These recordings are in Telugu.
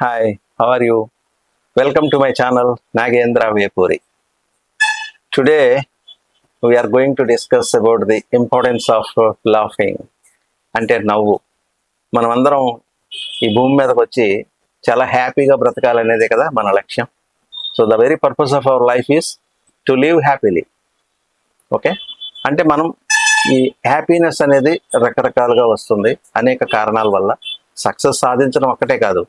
Hi are you welcome to my channel Nagendra Vepuri today we're going to discuss about the importance of laughing అంటే నవ్వు. మనం అందరం ఈ భూమి మీదకి వచ్చి చాలా హ్యాపీగా బ్రతకాలనేదే కదా మన లక్ష్యం. So the very purpose of our life is to live happily okay అంటే మనం ఈ హ్యాపీనెస్ అనేది రకరకాలుగా వస్తుంది. అనేక కారణాల వల్ల. సక్సెస్ సాధించడం ఒక్కటే కాదు.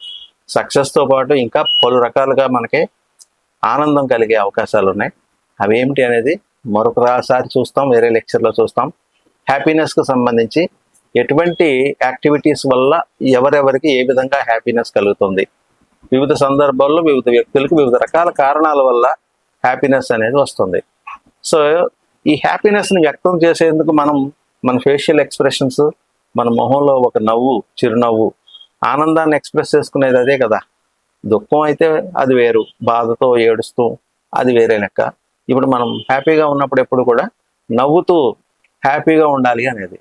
సక్సెస్తో పాటు ఇంకా పలు రకాలుగా మనకి ఆనందం కలిగే అవకాశాలు ఉన్నాయి అవి ఏమిటి అనేది మరొకసారి చూస్తాం వేరే లెక్చర్లో చూస్తాం. హ్యాపీనెస్కి సంబంధించి ఎటువంటి యాక్టివిటీస్ వల్ల ఎవరెవరికి ఏ విధంగా హ్యాపీనెస్ కలుగుతుంది? వివిధ సందర్భాల్లో వివిధ వ్యక్తులకు వివిధ రకాల కారణాల వల్ల హ్యాపీనెస్ అనేది వస్తుంది. సో ఈ హ్యాపీనెస్ని వ్యక్తం చేసేందుకు మనం మన ఫేషియల్ ఎక్స్ప్రెషన్స్ మన మొహంలో ఒక నవ్వు చిరునవ్వు ఆనందాన్ని ఎక్స్ప్రెస్ చేసుకునేది అదే కదా. దుఃఖం అయితే అది వేరు బాధతో ఏడుస్తూ అది వేరే లెక్క. ఇప్పుడు మనం హ్యాపీగా ఉన్నప్పుడు ఎప్పుడు కూడా నవ్వుతూ హ్యాపీగా ఉండాలి అనేది.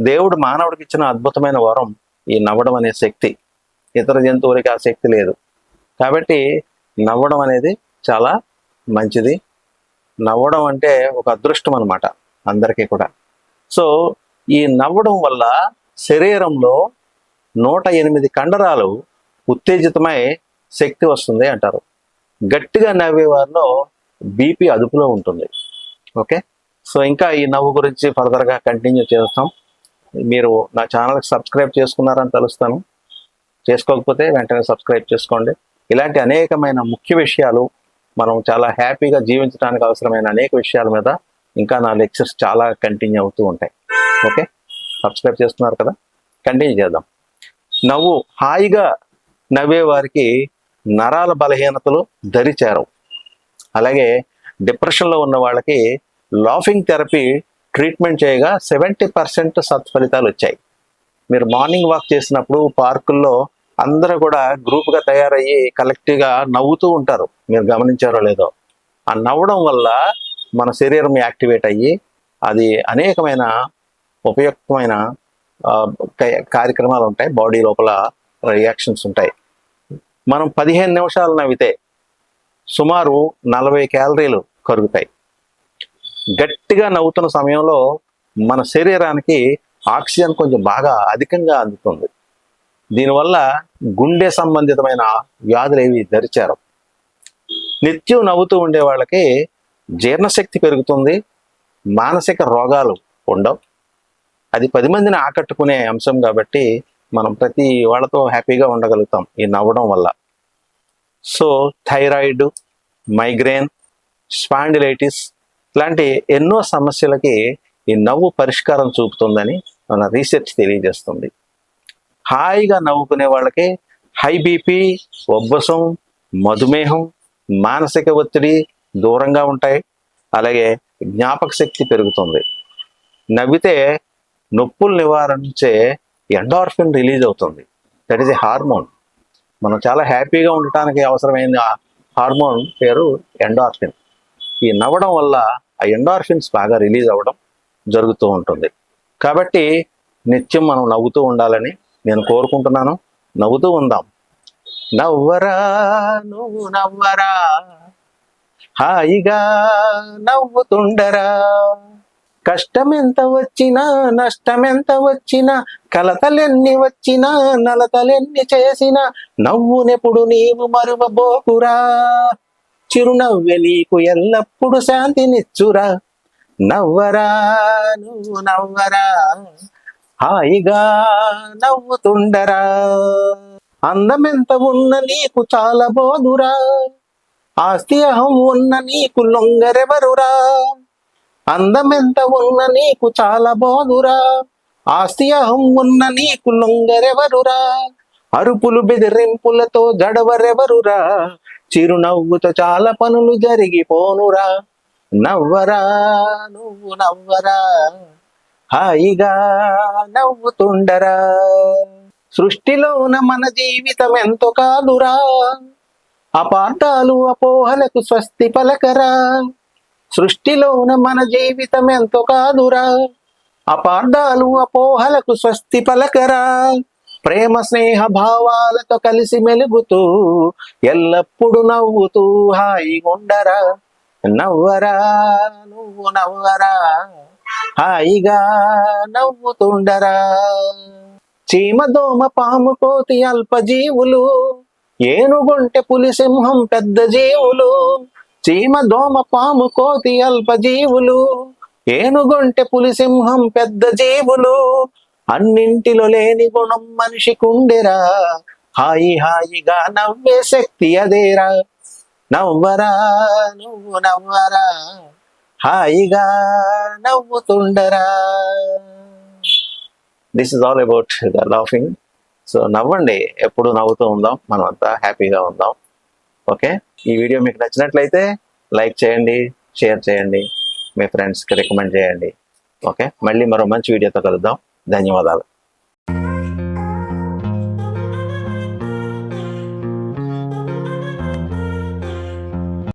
దేవుడు మానవుడికి ఇచ్చిన అద్భుతమైన వరం ఈ నవ్వడం అనే శక్తి. ఇతర జంతువులకి ఆ శక్తి లేదు. కాబట్టి నవ్వడం అనేది చాలా మంచిది. నవ్వడం అంటే ఒక అదృష్టం అనమాట అందరికీ కూడా. సో ఈ నవ్వడం వల్ల శరీరంలో నూట ఎనిమిది కండరాలు ఉత్తేజితమై శక్తి వస్తుంది అంటారు. గట్టిగా నవ్వే వారిలో బీపీ అదుపులో ఉంటుంది. ఓకే? సో ఇంకా ఈ నవ్వు గురించి ఫర్దర్గా కంటిన్యూ చేస్తాం. మీరు నా ఛానల్కి సబ్స్క్రైబ్ చేసుకున్నారని తెలుస్తాను. చేసుకోకపోతే వెంటనే సబ్స్క్రైబ్ చేసుకోండి. ఇలాంటి అనేకమైన ముఖ్య విషయాలు మనం చాలా హ్యాపీగా జీవించడానికి అవసరమైన అనేక విషయాల మీద ఇంకా నా లెక్చర్స్ చాలా కంటిన్యూ అవుతూ ఉంటాయి. ఓకే? సబ్స్క్రైబ్ చేస్తున్నారు కదా? కంటిన్యూ చేద్దాం. నవ్వు హాయిగా నవ్వే వారికి నరాల బలహీనతలు దరిచేరవు అలాగే డిప్రెషన్లో ఉన్న వాళ్ళకి లాఫింగ్ థెరపీ ట్రీట్మెంట్ చేయగా సెవెంటీ పర్సెంట్ సత్ఫలితాలు వచ్చాయి. మీరు మార్నింగ్ వాక్ చేసినప్పుడు పార్కుల్లో అందరూ కూడా గ్రూప్గా తయారయ్యి కలెక్టివ్గా నవ్వుతూ ఉంటారు. మీరు గమనించారో లేదో. ఆ నవ్వడం వల్ల మన శరీరం యాక్టివేట్ అయ్యి అది అనేకమైన ఉపయుక్తమైన కార్యక్రమాలు ఉంటాయి. బాడీ లోపల రియాక్షన్స్ ఉంటాయి. మనం పదిహేను నిమిషాలు నవ్వితే సుమారు నలభై క్యాలరీలు కరుగుతాయి. గట్టిగా నవ్వుతున్న సమయంలో మన శరీరానికి ఆక్సిజన్ కొంచెం బాగా అధికంగా అందుతుంది. దీనివల్ల గుండె సంబంధితమైన వ్యాధులు ఏవి దరిచారు నిత్యం నవ్వుతూ ఉండే వాళ్ళకి జీర్ణశక్తి పెరుగుతుంది. మానసిక రోగాలు ఉండవు. అది పది మందిని ఆకట్టుకునే అంశం కాబట్టి మనం ప్రతి వాళ్ళతో హ్యాపీగా ఉండగలుగుతాం. ఈ నవ్వడం వల్ల. సో థైరాయిడ్ మైగ్రేన్ స్పాండిలైటిస్ ఇలాంటి ఎన్నో సమస్యలకి ఈ నవ్వు పరిష్కారం చూపుతుందని మన రీసెర్చ్ తెలియజేస్తుంది. హాయిగా నవ్వుకునే వాళ్ళకి హై బీపీ ఒబ్బసం మధుమేహం మానసిక ఒత్తిడి దూరంగా ఉంటాయి. అలాగే జ్ఞాపక శక్తి పెరుగుతుంది. నవ్వితే నొప్పులు నివారించే ఎండార్ఫిన్ రిలీజ్ అవుతుంది. దట్ ఈస్ ఏ హార్మోన్ మనం చాలా హ్యాపీగా ఉండటానికి అవసరమైన హార్మోన్ పేరు ఎండార్ఫిన్. ఈ నవ్వడం వల్ల ఆ ఎండార్ఫిన్స్ బాగా రిలీజ్ అవ్వడం జరుగుతూ ఉంటుంది. కాబట్టి నిత్యం మనం నవ్వుతూ ఉండాలని నేను కోరుకుంటున్నాను. నవ్వుతూ ఉందాం. నవ్వరా నువ్వు నవ్వరా? హాయిగా నవ్వుతుండరా? కష్టమెంత వచ్చినా నష్టమెంత వచ్చినా కలతలెన్ని వచ్చినా నలతలెన్ని చేసినా నవ్వునెప్పుడు నీవు మరువబోకురా. చిరునవ్వె నీకు ఎల్లప్పుడు శాంతినిచ్చురా. నవ్వరా నువ్వు నవ్వరా. హాయిగా నవ్వుతుండరా. అందమెంత ఉన్న నీకు చాలా బోదురా ఆస్తి అహం ఉన్న నీకు లొంగరెవరురా. అందమెంత ఉన్న నీకు చాలా బోదురా ఆస్తి అహం ఉన్న నీకు లొంగరెవరురా. అరుపులు బెదిరింపులతో జడవరెవరురా. చిరునవ్వుతో చాలా పనులు జరిగిపోనురా. నవ్వరా నువ్వు నవ్వరా. హాయిగా నవ్వుతుండరా. సృష్టిలోన మన జీవితం ఎంతో కాదురా. అపార్థాలు అపోహలకు స్వస్తి పలకరా. సృష్టిలోన మన జీవితం ఎంతో కాదురా. అపార్థాలు అపోహలకు స్వస్తి పలకరా. ప్రేమ స్నేహ భావాలతో కలిసి మెలుగుతూ ఎల్లప్పుడూ నవ్వుతూ హాయిగా ఉండరా. నవ్వరా నువ్వు నవ్వరా. హాయిగా నవ్వుతుండరా. చీమ దోమ పాము కోతి అల్ప జీవులు పులి సింహం పెద్ద జీవులు చీమ దోమ పాము కోతి అల్ప జీవులు ఏనుగొంటె పులిసింహం పెద్ద జీవులు. అన్నింటిలో లేని గుణం మనిషికుండెరా. హాయి హాయిగా నవ్వే శక్తి అదేరా. నవ్వరా నువ్వు నవ్వరా. హాయిగా నవ్వుతుండరా. This is all about the laughing so నవ్వండి ఎప్పుడు నవ్వుతూ ఉందాం మనమంతా హ్యాపీగా ఉందాం. ఓకే ఈ వీడియో మీకు నచ్చినట్లయితే లైక్ చేయండి షేర్ చేయండి మీ ఫ్రెండ్స్కి రికమెండ్ చేయండి. ఓకే? మళ్ళీ మరో మంచి వీడియోతో కలుద్దాం. ధన్యవాదాలు.